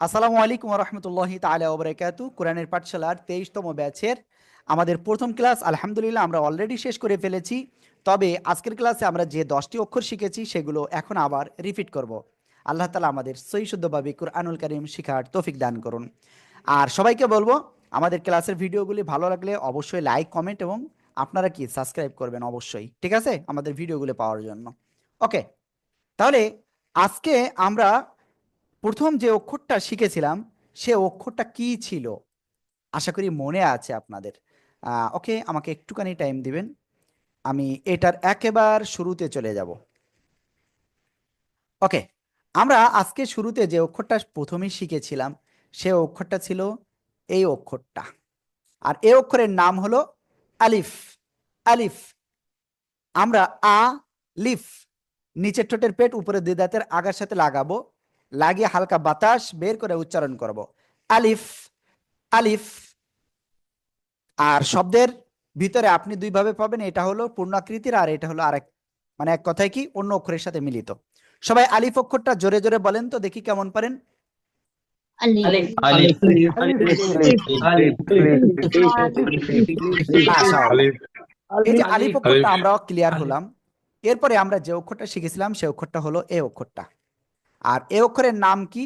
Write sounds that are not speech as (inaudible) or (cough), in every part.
আসসালামু আলাইকুম রহমতুল্লাহি তালা ওবরাকাতু। কোরআনের পাঠশালার তেইশতম ব্যাচের আমাদের প্রথম ক্লাস, আলহামদুলিল্লাহ, আমরা অলরেডি শেষ করে ফেলেছি। তবে আজকের ক্লাসে আমরা যে দশটি অক্ষর শিখেছি, সেগুলো এখন আবার রিপিট করব। আল্লাহ তালা আমাদের সই শুদ্ধভাবে কুরআনুল করিম শিখার তৌফিক দান করুন। আর সবাইকে বলব, আমাদের ক্লাসের ভিডিওগুলি ভালো লাগলে অবশ্যই লাইক কমেন্ট এবং আপনারা কি সাবস্ক্রাইব করবেন অবশ্যই। ঠিক আছে? আমাদের ভিডিওগুলো পাওয়ার জন্য। ওকে তাহলে আজকে আমরা প্রথম যে অক্ষরটা শিখেছিলাম, সে অক্ষরটা কি ছিল? আশা করি মনে আছে আপনাদের। ওকে, আমাকে একটুখানি টাইম দিবেন। আমি এটার একেবার শুরুতে চলে যাব। ওকে, আমরা আজকে শুরুতে যে অক্ষরটা প্রথমেই শিখেছিলাম, সে অক্ষরটা ছিল এই অক্ষরটা। আর এই অক্ষরের নাম হলো আলিফ। আলিফ। আমরা আ, লিফ। নিচের ঠোঁটের পেট উপরে দুই দাঁতের আগার সাথে লাগাবো। লাগিয়ে হালকা বাতাস বের করে উচ্চারণ করব। আলিফ আলিফ। আর শব্দের ভিতরে আপনি দুইভাবে পাবেন এটা হলো পূর্ণাকৃতির আর এটা হলো আরেক মানে এক কথায় কি অন্য অক্ষরের সাথে মিলিত। সবাই আলিফ অক্ষরটা জোরে জোরে বলেন তো দেখি কেমন পারেন। আলিফ অক্ষরটা আলিফ। আমরা ক্লিয়ার হলাম। এরপরে আমরা যে অক্ষরটা শিখেছিলাম সে অক্ষরটা হলো এ অক্ষরটা। আর এ অক্ষরের নাম কি?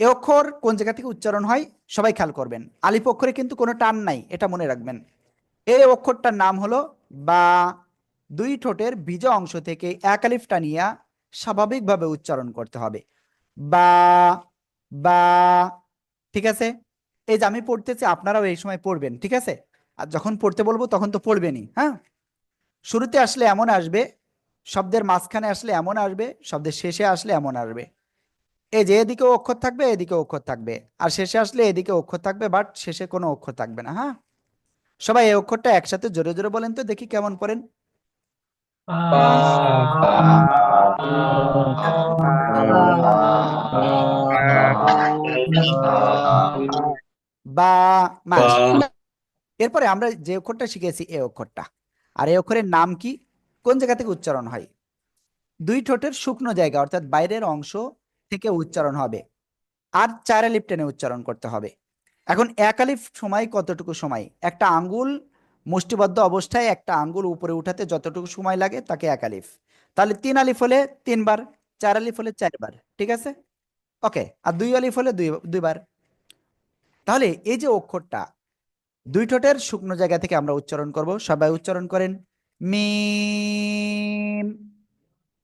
এ অক্ষর কোন জায়গা থেকে উচ্চারণ হয়? সবাই খেয়াল করবেন। আলিফ অক্ষরে কিন্তু কোনো টান নাই, এটা মনে রাখবেন। এই অক্ষরটার নাম হলো বা দুই ঠোঁটের বীজ অংশ থেকে এক আলিফ টানিয়া স্বাভাবিকভাবে উচ্চারণ করতে হবে। বা বা, ঠিক আছে? এই যে আমি পড়তেছি, আপনারাও এই সময় পড়বেন, ঠিক আছে? আর যখন পড়তে বলব তখন তো পড়বেনই হ্যাঁ? শুরুতে আসলে এমন আসবে শব্দের মাঝখানে আসলে এমন আসবে শব্দের শেষে আসলে এমন আসবে। এই যে এদিকে অক্ষর থাকবে এদিকে অক্ষর থাকবে। আর শেষে আসলে এদিকে অক্ষর থাকবে বাট শেষে কোনো অক্ষর থাকবে না হ্যাঁ? সবাই এই অক্ষরটা একসাথে জোরে জোরে বলেন তো দেখি কেমন পড়েন। বা এরপরে আমরা যে অক্ষরটা শিখেছি এ অক্ষরটা। আর এই অক্ষরের নাম কি? কোন জায়গা থেকে উচ্চারণ হয়? দুই ঠোঁটের শুকনো জায়গা, অর্থাৎ বাইরের অংশ থেকে উচ্চারণ হবে। আর চার আলিফ টেনে উচ্চারণ করতে হবে। এখন এক আলিফ সময় কতটুকু সময়? একটা আঙ্গুল মুষ্টিবদ্ধ অবস্থায় একটা আঙ্গুল উপরে উঠাতে যতটুকু সময় লাগে তাকে এক আলিফ। তাহলে তিন আলিফ হলে তিনবার, চার আলিফ হলে চারবার, ঠিক আছে? ওকে, আর দুই আলিফ হলে দুই, দুইবার। তাহলে এই যে অক্ষরটা, দুই ঠোঁটের শুকনো জায়গা থেকে আমরা উচ্চারণ করব। সবাই উচ্চারণ করেন। মিম।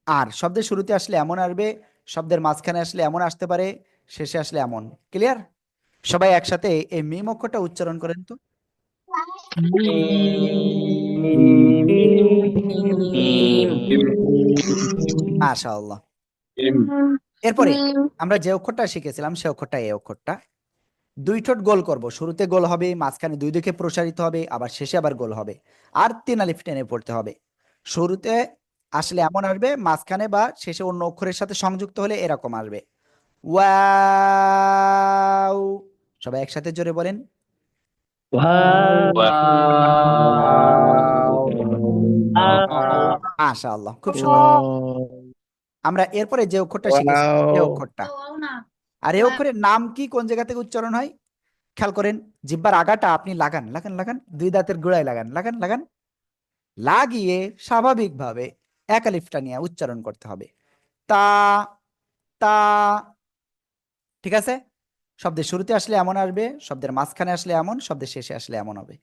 আর শব্দের শুরুতে আসলে এমন আসবে শব্দের মাঝখানে আসলে এমন আসতে পারে শেষে আসলে এমন। ক্লিয়ার সবাই একসাথে এই মিম অক্ষরটা উচ্চারণ করেন তো। মাশাআল্লাহ। এরপরে আমরা যে অক্ষরটা শিখেছিলাম সে অক্ষরটা এই অক্ষরটা। দুই ঠোঁট গোল করব। শুরুতে গোল হবে মাঝখানে দুই দিকে প্রসারিত হবে আবার শেষে আবার গোল হবে। আর তিন আলিফ টেনে পড়তে হবে। শুরুতে আসলে এমন আসবে মাঝখানে বা শেষে অন্য অক্ষরের সাথে সংযুক্ত হলে এরকম আসবে। ওয়াও! সবাই একসাথে জোরে বলেন। মাশাআল্লাহ খুব সুন্দর। আমরা এরপরে যে অক্ষরটা শিখেছি এই অক্ষরটা। আর এ অক্ষরের নাম কি কোন জায়গা থেকে উচ্চারণ হয়? খেয়াল করেন জিব্বার আগাটা আপনি লাগান লাগান লাগান দুই দাঁতের গোড়ায় লাগান লাগান লাগান। লাগিয়ে স্বাভাবিকভাবে এক আলিফটা নিয়ে উচ্চারণ করতে হবে। তা তা ঠিক আছে? শব্দের শুরুতে আসলে এমন আসবে শব্দের মাঝখানে আসলে এমন শব্দের শেষে আসলে এমন হবে।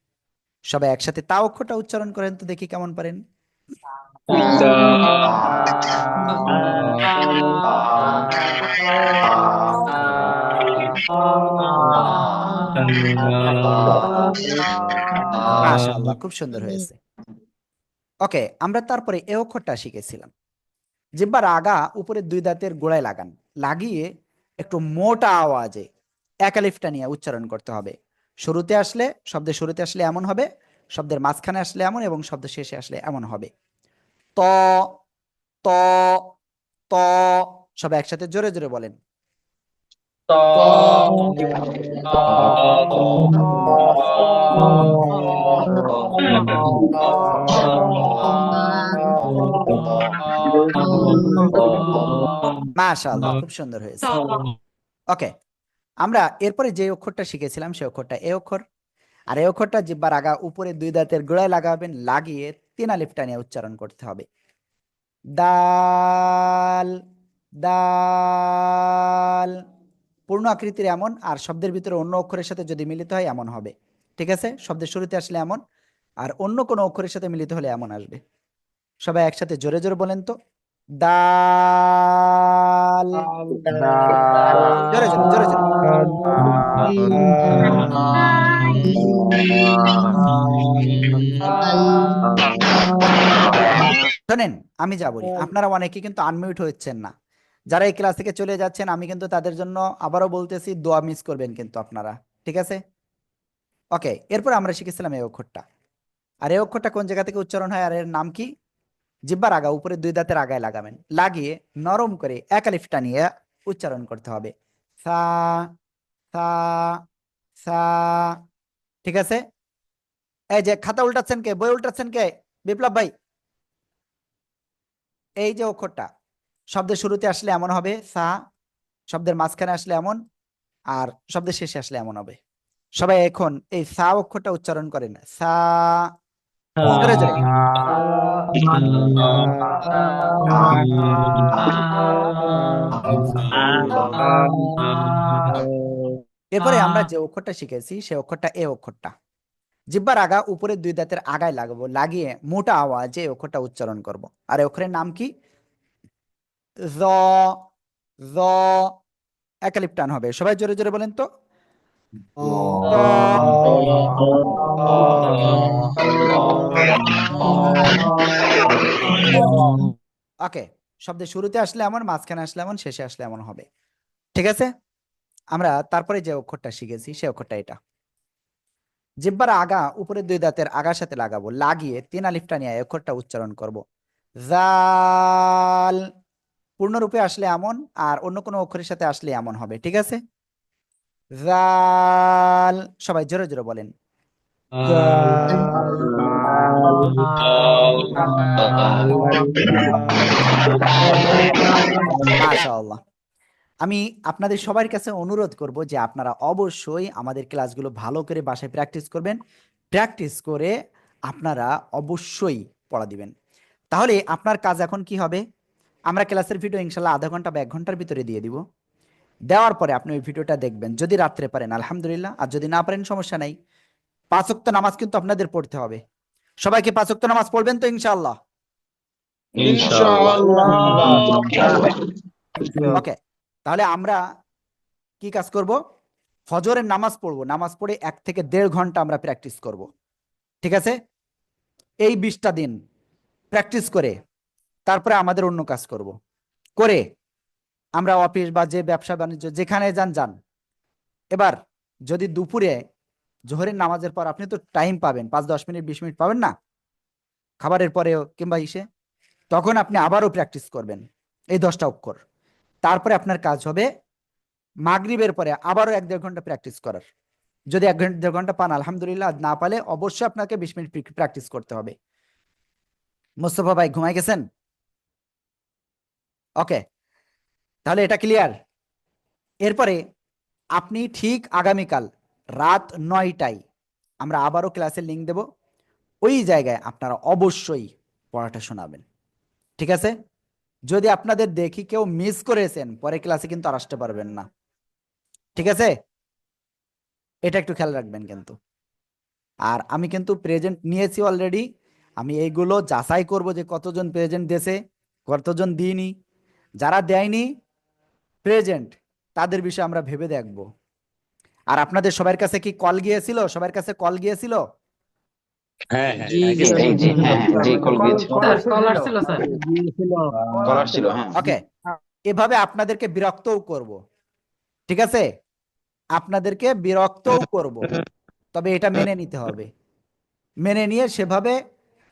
সবাই একসাথে তা অক্ষরটা উচ্চারণ করেন তো দেখি কেমন পারেন। খুব সুন্দর হয়েছে। ওকে, আমরা তারপরে এ অক্ষরটা শিখেছিলাম। জিব্বার আগা উপরে দুই দাঁতের গোড়ায় লাগান। লাগিয়ে একটু মোটা আওয়াজে এক আলিফটা নিয়ে উচ্চারণ করতে হবে। শুরুতে আসলে, শব্দের শুরুতে আসলে এমন হবে, শব্দের মাঝখানে আসলে এমন এবং শব্দ শেষে আসলে এমন হবে। ত ত ত সব একসাথে জোরে জোরে বলেন। মাশাআল্লাহ খুব সুন্দর হয়েছে। ওকে আমরা এরপরে যে অক্ষরটা শিখেছিলাম সে অক্ষরটা এ অক্ষর। আর এই অক্ষরটা জিব্বার আগা উপরে দুই দাঁতের গোড়ায় লাগাবেন লাগিয়ে তিন আলিফটা নিয়ে উচ্চারণ করতে হবে। দাল দাল। পূর্ণ আকৃতির এমন, আর শব্দের ভিতরে অন্য অক্ষরের সাথে যদি মিলিত হয়, এমন হবে। ঠিক আছে? শব্দের শুরুতে আসলে এমন, আর অন্য কোনো অক্ষরের সাথে মিলিত হলে এমন আসবে। সবাই একসাথে জোরে জোরে বলেন তো। দাল। শোনেন, আমি যা বলি, আপনারা অনেকে কিন্তু আনমিউট হচ্ছেন না। যারা এই ক্লাস থেকে চলে যাচ্ছেন, আমি কিন্তু তাদের জন্য আবারও বলতেছি, দোয়া মিস করবেন কিন্তু আপনারা, ঠিক আছে? ওকে এরপর আমরা শিখেছিলাম এই অক্ষরটা। আর এই অক্ষরটা কোন জায়গা থেকে উচ্চারণ হয়, আর এর নাম কি? জিব্বার আগা উপরে দুই দাঁতের আগায় লাগাবেন। লাগিয়ে নরম করে এক আলিফটা নিয়ে উচ্চারণ করতে হবে। সা সা সা ঠিক আছে? এই যে খাতা উল্টাচ্ছেন কে? বই উল্টাচ্ছেন কে? বিপ্লব ভাই? এই যে অক্ষরটা শব্দের শুরুতে আসলে এমন হবে সা শব্দের মাঝখানে আসলে এমন আর শব্দের শেষে আসলে এমন হবে। সবাই এখন এই সা অক্ষরটা উচ্চারণ করেন। সা। এরপরে আমরা যে অক্ষরটা শিখেছি, সে অক্ষরটা এ অক্ষরটা। জিব্বার আগা উপরে দুই দাঁতের আগায় লাগবো, লাগিয়ে মোটা আওয়াজে অক্ষরটা উচ্চারণ করব। আর অক্ষরের নাম কি? জ জ একালিপ টান হবে। সবাই জোরে জোরে বলেন তো। ওকে শব্দের শুরুতে আসলে এমন, মাঝখানে আসলে এমন, শেষে আসলে এমন হবে। ঠিক আছে? আমরা তারপরে যে অক্ষরটা শিখেছি, সে অক্ষরটা এটা। জিব্বার আগা উপরে দুই দাঁতের আগার সাথে লাগাবো, লাগিয়ে তিন আলিফটা নিয়ে অক্ষরটা উচ্চারণ করব। জাল। পূর্ণরূপে আসলে এমন, আর অন্য কোনো অক্ষরের সাথে আসলে এমন হবে, ঠিক আছে? জাল। সবাই জোরে জোরে বলেন। মাশাআল্লাহ। আমি আপনাদের সবার কাছে অনুরোধ করব যে আপনারা অবশ্যই আমাদের ক্লাসগুলো ভালো করে বাসায় প্র্যাকটিস করবেন। প্র্যাকটিস করে আপনারা অবশ্যই পড়া দিবেন। তাহলে আপনার কাজ এখন কি হবে? আমরা ক্লাসের ভিডিও ইনশাল্লাহ আধা ঘণ্টা বা এক ঘণ্টার ভিতরে দিয়ে দিব। দেওয়ার পরে আপনি ওই ভিডিওটা দেখবেন যদি রাত্রে পারেন আলহামদুলিল্লাহ। আর যদি না পারেন সমস্যা নাই। পাঁচ ওয়াক্ত নামাজ কিন্তু আপনাদের পড়তে হবে। সবাইকে পাঁচ ওয়াক্ত নামাজ পড়বেন তো ইনশাআল্লাহ? ওকে তাহলে আমরা কি কাজ করব? ফজরের নামাজ পড়ব। নামাজ পড়ে এক থেকে দেড় ঘণ্টা আমরা প্র্যাকটিস করব। ঠিক আছে? এই বিশটা দিন প্র্যাকটিস করে তারপরে আমাদের অন্য কাজ করব। করে আমরা অফিস বা যে ব্যবসা বাণিজ্য, যেখানে যান যান। এবার যদি দুপুরে জোহরের নামাজের পর আপনি তো টাইম পাবেন, পাঁচ, দশ মিনিট, বিশ মিনিট পাবেন না? খাবারের পরেও কিংবা ইসে, তখন আপনি আবারও প্র্যাকটিস করবেন, এই দশটা অক্ষর। তারপরে আপনার কাজ হবে মাগরিবের পরে আবারও এক দেড় ঘণ্টা প্র্যাকটিস করার। যদি এক ঘণ্টা, দেড় ঘণ্টা পান, আলহামদুলিল্লাহ, না পালে অবশ্যই আপনাকে বিশ মিনিট প্র্যাকটিস করতে হবে। মোস্তফা ভাই ঘুমাই গেছেন? ওকে তাহলে এটা ক্লিয়ার এরপরে আপনি ঠিক আগামীকাল রাত নয়টায় আমরা আবারও ক্লাসের লিঙ্ক দেব। ওই জায়গায় আপনারা অবশ্যই পড়াটা শোনাবেন। ঠিক আছে? যদি আপনাদের দেখি কেউ মিস করেছেন, পরে ক্লাসে কিন্তু আর আসতে পারবেন না। ঠিক আছে? এটা একটু খেয়াল রাখবেন কিন্তু। আর আমি কিন্তু প্রেজেন্ট নিয়েছি অলরেডি আমি এইগুলো যাচাই করব যে কতজন প্রেজেন্ট দিয়েছে, কতজন দিইনি। যারা দেয়নি প্রেজেন্ট তাদের বিষয়ে আমরা ভেবে দেখব। আর আপনাদের সবার কাছে কি কল গিয়েছিল? সবার কাছে কল গিয়েছিল? হ্যাঁ হ্যাঁ জি, হ্যাঁ, জি, গেছে। জি, হ্যাঁ, জি, কল গিয়েছিল। স্যার। কল আসছিল স্যার কল আসছিল হ্যাঁ। ওকে এভাবে আপনাদেরকে বিরক্তও করব। ঠিক আছে? আপনাদেরকে বিরক্তও করব। তবে এটা মেনে নিতে হবে। মেনে নিয়ে সেভাবে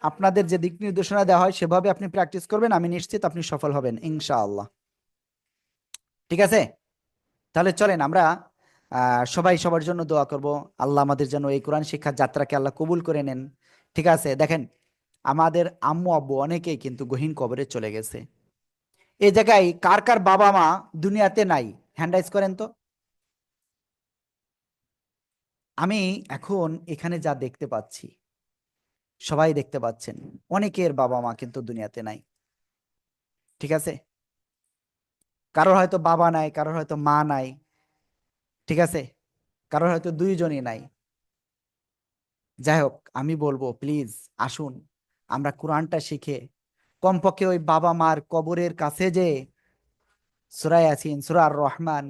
আপনাদের যে দিক নির্দেশনা দেওয়া হয় সেভাবে আপনি প্র্যাকটিস করবেন আমি নিশ্চিত আপনি সফল হবেন ইনশাআল্লাহ। ঠিক আছে? তাহলে চলেন আমরা সবাই সবার জন্য দোয়া করব। আল্লাহ আমাদের যেন এই কোরআন শিক্ষার যাত্রাকে আল্লাহ কবুল করে নেন। ঠিক আছে? দেখেন, আমাদের আম্মু আব্বু অনেকেই কিন্তু গহীন কবরে চলে গেছে। এই জায়গায় কার কার বাবা মা দুনিয়াতে নাই? হ্যান্ড রাইজ করেন তো। আমি এখন এখানে যা দেখতে পাচ্ছি, সবাই দেখতে পাচ্ছেন, অনেকের বাবা মা কিন্তু দুনিয়াতে নাই। ঠিক আছে? কারোর হয়তো বাবা নাই, কারোর হয়তো মা নাই, ঠিক আছে? কারোর হয়তো দুইজনই নাই। যাই হোক আমি বলব প্লিজ আসুন, আমরা কোরআনটা শিখে, কমপক্ষে ওই বাবা মার কবরের কাছে যে সুরা ইয়াসিন সুরার রহমান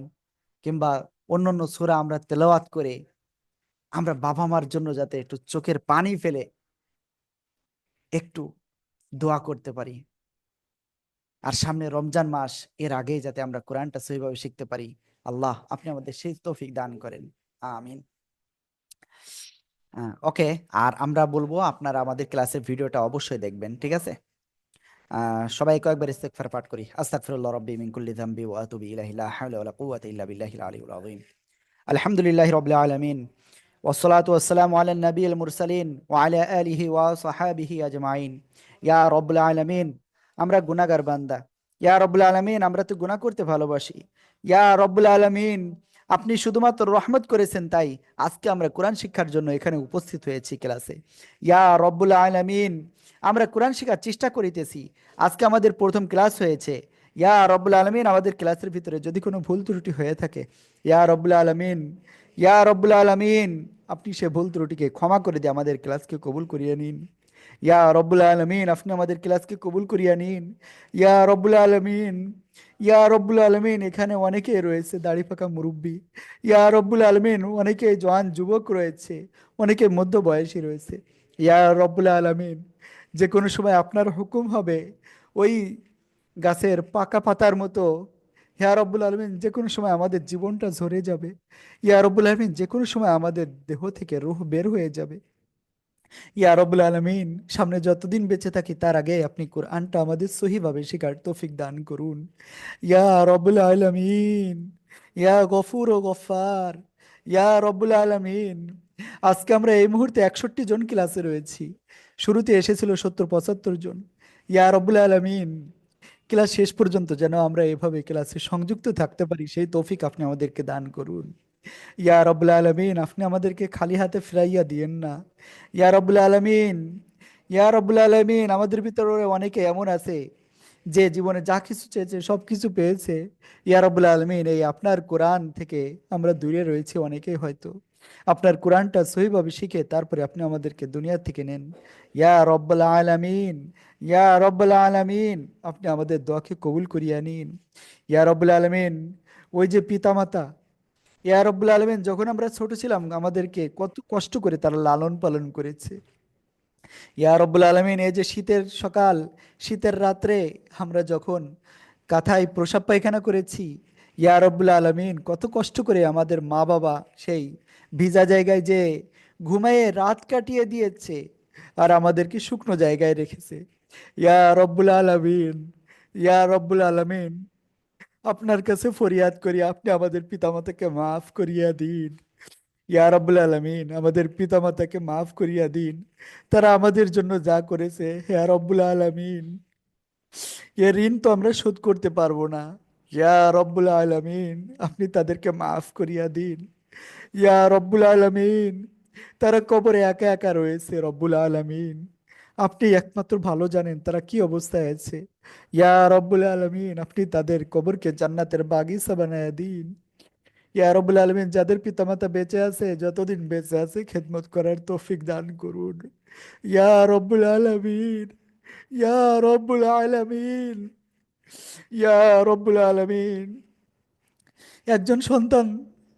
কিংবা অন্যান্য সুরা আমরা তেলাওয়াত করে, আমরা বাবা মার জন্য যাতে একটু চোখের পানি ফেলে একটু দোয়া করতে পারি। আর সামনে রমজান মাস এর আগেই যাতে আমরা কোরআনটা সহিভাবে শিখতে পারি আল্লাহ আপনি আমাদের সেই তৌফিক দান করেন আমিন ওকে আর আমরা বলবো আপনারা আমাদের ক্লাসের ভিডিওটা অবশ্যই দেখবেন ঠিক আছে আহ, সবাই কয়েকবার ইস্তেগফার পাঠ করি আস্তাগফিরুল্লাহ রাব্বি মিন কুল্লি যামবি ওয়া আতুবু ইলাইহি লা হাওলা ওয়ালা কুওয়াতা ইল্লা বিল্লাহিল আলিয়্যিল আযীম আলহামদুলিল্লাহি রাব্বিল আলামিন والصلاة والسلام على النبي المرسلين وعلى آله وصحابه أجمعين يا رب العالمين আমরা গুনাগার বান্দা। ইয়া রব্বুল আলামিন, আমরা তো গুনাহ করতে ভালোবাসি। ইয়া রব্বুল আলামিন, আপনি শুধুমাত্র রহমত করেছেন তাই আজকে আমরা কোরআন শিক্ষার জন্য এখানে উপস্থিত হয়েছি ক্লাসে। ইয়া রব্বুল আলামিন, আমরা কোরআন শেখার চেষ্টা করিতেছি। আজকে আমাদের প্রথম ক্লাস হয়েছে। ইয়া রব্বুল আলমিন, আমাদের ক্লাসের ভিতরে যদি কোনো ভুল ত্রুটি হয়ে থাকে, ইয়া রব্বুল আলামিন, ইয়া রব্বুল আলামিন, আপনি সে ভুল ত্রুটিকে ক্ষমা করে দিয়ে আমাদের ক্লাসকে কবুল করিয়ে নিন। ইয়া রব্বুল আলামিন আপনি আমাদের ক্লাসকে কবুল করিয়ে নিন। ইয়া রব্বুল আলামিন ইয়া রব্বুল আলমিন এখানে অনেকে রয়েছে দাড়ি পাকা মুরব্বী। ইয়া রব্বুল আলমিন অনেকে জওয়ান যুবক রয়েছে, অনেকে মধ্য বয়সী রয়েছে। ইয়া রব্বুল আলমিন যে কোনো সময় আপনার হুকুম হবে, ওই গাছের পাকা পাতার মতো। ইয়া রব্বুল আলমিন যে কোনো সময় আমাদের জীবনটা ঝরে যাবে। ইয়া রব্বুল আলমিন যে কোনো সময় আমাদের দেহ থেকে রুহ বের হয়ে যাবে। ইয়া আলমিন, সামনে যতদিন বেঁচে থাকি তার আগে আপনি কোরআনটা আমাদের সহিভাবে শেখার তৌফিক দান করুন। ইয়া রব্বুল আলমিন, ইয়া গফুর ও গফার ইয়া রব্বুল আলমিন, আজকে আমরা এই মুহূর্তে একষট্টি জন ক্লাসে রয়েছি, শুরুতে এসেছিল সত্তর, পঁচাত্তর জন। ইয়া রব্বুল আলমিন, ক্লাস শেষ পর্যন্ত যেন আমরা এভাবে ক্লাসে সংযুক্ত থাকতে পারি, সেই তৌফিক আপনি আমাদেরকে দান করুন। ইয়া রব্বুল আলমিন, আপনি আমাদেরকে খালি হাতে ফিরাইয়া দিয়েন না। ইয়া রব্বুল আলমিন, ইয়া রব্বুল আলমিন, আমাদের ভিতরে অনেকে এমন আছে যে জীবনে যা কিছু চেয়েছে সব কিছু পেয়েছে। ইয়া রব্বুল আলমিন, এই আপনার কোরআন থেকে আমরা দূরে রয়েছি অনেকেই হয়তো। আপনার কোরআনটা সহিভাবে শিখে তারপরে আপনি আমাদেরকে দুনিয়া থেকে নেন। ইয়া রব্বুল আলামিন, ইয়া রব্বুল আলামিন, আপনি আমাদের দোয়াকে কবুল করিয়া নিন। ইয়া রব্বুল আলামিন, ওই যে পিতামাতা ইয়া রব্বুল আলামিন, যখন আমরা ছোট ছিলাম, আমাদেরকে কত কষ্ট করে তারা লালন পালন করেছে। ইয়া রব্বুল আলামিন, এই যে শীতের সকাল, শীতের রাত্রে আমরা যখন কাথায় প্রসাব পায়খানা করেছি, ইয়া রব্বুল আলামিন, কত কষ্ট করে আমাদের মা বাবা সেই ভিজা জায়গায় যে ঘুমায়ে রাত কাটিয়ে দিয়েছে, আর আমাদেরকে শুকনো জায়গায় রেখেছে। ইয়া রব্বুল আলামিন, ইয়া রব্বুল আলামিন আপনার কাছে ফরিয়াদ করি, আপনি আমাদের পিতামাতাকে মাফ করিয়া দিন। ইয়া রব্বুল আলামিন, আমাদের পিতামাতাকে মাফ করিয়া দিন। তারা আমাদের জন্য যা করেছে, ইয়া রব্বুল আলামিন। এ ঋণ তো আমরা শোধ করতে পারব না। ইয়া রব্বুল আলামিন, আপনি তাদেরকে মাফ করিয়া দিন। ইয়া রব্বুল আলামিন, তারা কবরে একা একা রয়েছে, রব্বুল আলামিন। আপনি একমাত্র ভালো জানেন তারা কি অবস্থায় আছে। ইয়া রব্বুল আলামিন, আপনি তাদের কবরকে জান্নাতের বাগিচা বানায় দিন। ইয়া রব্বুল আলামিন, যাদের পিতামাতা বেঁচে আছে, যতদিন বেঁচে আছে, খেদমত করার তৌফিক দান করুন। ইয়া রব্বুল আলামিন, ইয়া রব্বুল আলমিন, ইয়া রব্বুল আলামিন। একজন সন্তান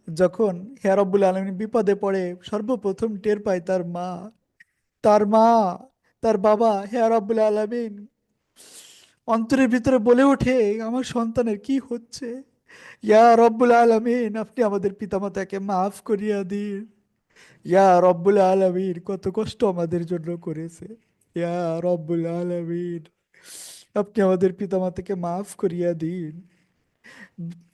যখন রব্বুল আলামিন বিপদে পড়ে, সর্বপ্রথম টের পায় তার মা। তার মা তার বাবা, হে রব্বুল আলামিন। অন্তরের ভিতরে বলে ওঠে, আমার সন্তানের কি হচ্ছে? ইয়া রব্বুল আলামিন, আপনি আমাদের পিতামাতাকে মাফ করিয়া দিন। ইয়া রব্বুল আলামিন, কত কষ্ট আমাদের জন্য করেছে। ইয়া রব্বুল আলামিন, আপনি আমাদের পিতামাতাকে মাফ করিয়া দিন।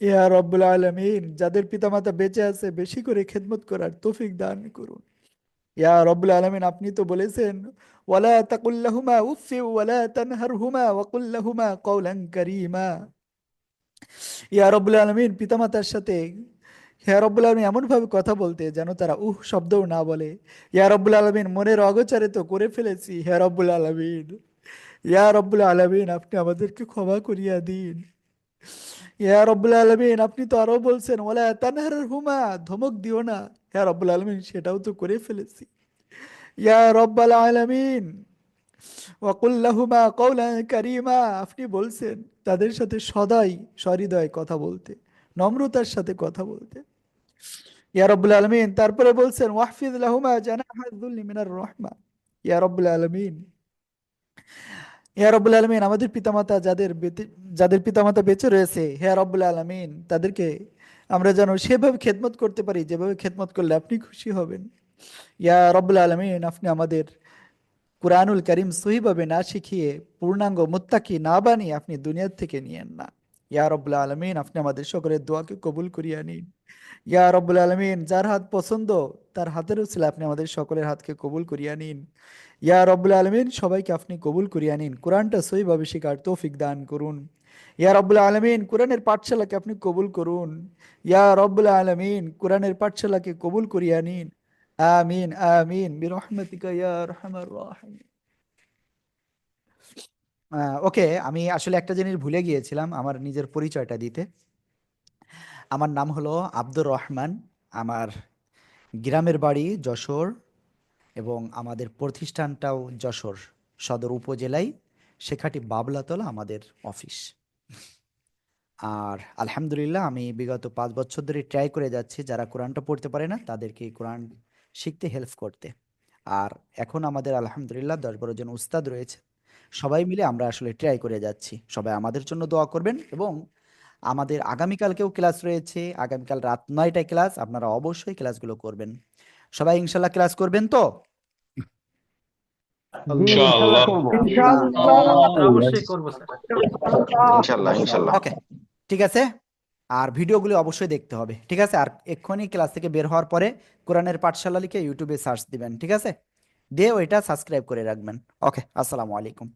ইয়া রব্বুল আলামিন, যাদের পিতামাতা বেঁচে আছে, বেশি করে খেদমত করার তৌফিক দান করুন। ইয়া রব্বুল আলামিন, আপনি তো বলেছেন, ওয়ালা তাকুল্লাহুমা উফি ওয়ালা তানহারহুমা ওয়াকুল্লাহুমা কওলান কারীমা। ইয়া রব্বুল আলামিন, পিতামাতার সাথে হে রব্বুল আলমিন এমন ভাবে কথা বলতে যেন তারা উহ শব্দও না বলে। ইয়া রব্বুল আলমিন, মনের অগোচরে তো করে ফেলেছি হে রব্বুল আলমিন। ইয়া রব্বুল আলমিন, আপনি আমাদেরকে ক্ষমা করিয়া দিন। (laughs) ইয়া রব্বুল আলমিন, আপনি তো আরও বলছেন ওলা তানহার হুমা ধমক দিও না। হে রব্বুল আলমিন, সেটাও তো করে ফেলেছি। ইয়া রব্বাল আলমিন ওয়াকুল্লাহুমা কৌলা কারিমা আপনি বলছেন, তাদের সাথে সদাই, সহৃদয় কথা বলতে, নম্রতার সাথে কথা বলতে। ইয়া রব্বুল আলমিন, তারপরে বলছেন, ওয়াহফিজ লাহুমা জানাহাদুল মিনার রহমা ইয়া রব্বুল আলমিন। ইয়া রব্বুল আলমিন, আমাদের পিতামাতা যাদের যাদের পিতামাতা বেঁচে রয়েছে, হে রব্বুল আলমিন, তাদেরকে আমরা যেন সেভাবে খেদমত করতে পারি, যেভাবে খেদমত করলে আপনি খুশি হবেন। ইয়া রব্বুল আলমিন, আপনি আমাদের কুরআনুল করিম সহিভাবে না শিখিয়ে পূর্ণাঙ্গ মুত্তাকি না বানিয়ে আপনি দুনিয়ার থেকে নিয়েন না। ইয়া রব্বুল আলমিন, আপনি আমাদের সকলের দোয়াকে কবুল করিয়া নিন। ইয়া রব্বুল আলমিন, যার হাত পছন্দ, তার হাতের উসিলা আপনি আমাদের সকলের হাতকে কবুল করিয়া নিন। ইয়া রব্বুল আলমিন, সবাইকে আপনি কবুল করিয়া নিন। কোরআনটা সহিভাবে শেখার তৌফিক দান করুন। ইয়া রব্বুল আলমিন, কোরআনের পাঠশালাকে আপনি কবুল করুন। ইয়া রব্বুল আলমিন, কোরআনের পাঠশালাকে কবুল করিয়া নিন। আমিন আমিন। বিরহমাতিকা ইয়া আরহামার ওকে, আমি আসলে একটা জিনিস ভুলে গিয়েছিলাম আমার নিজের পরিচয়টা দিতে। আমার নাম হলো আব্দুর রহমান, আমার গ্রামের বাড়ি যশোর এবং আমাদের প্রতিষ্ঠানটাও যশোর সদর উপজেলায়, শেখাটি বাবলাতলা আমাদের অফিস। আর আলহামদুলিল্লাহ আমি বিগত পাঁচ বছর ধরে ট্রাই করে যাচ্ছি, যারা কোরআনটা পড়তে পারে না তাদেরকে কোরআন শিখতে হেল্প করতে। আর এখন আমাদের আলহামদুলিল্লাহ দশ বারো জন উস্তাদ রয়েছে। সবাই মিলে আমরা আসলে ট্রাই করে যাচ্ছি। সবাই আমাদের জন্য দোয়া করবেন এবং আমাদের আগামীকালকেও ক্লাস রয়েছে। আগামীকাল রাত নয়টায় ক্লাস আপনারা অবশ্যই ক্লাসগুলো করবেন। সবাই ইনশাল্লাহ ক্লাস করবেন তো? ইনশাআল্লাহ অবশ্যই করব স্যার ইনশাল্লাহ ইনশাল্লাহ। ওকে ঠিক আছে? আর ভিডিওগুলো অবশ্যই দেখতে হবে ঠিক আছে? আর এক্ষুনি ক্লাস থেকে বের হওয়ার পরে কোরআনের পাঠশালা লিখে ইউটিউবে সার্চ দিবেন ঠিক আছে? দিয়ে ওইটা সাবস্ক্রাইব করে রাখবেন। ওকে আসসালামু আলাইকুম।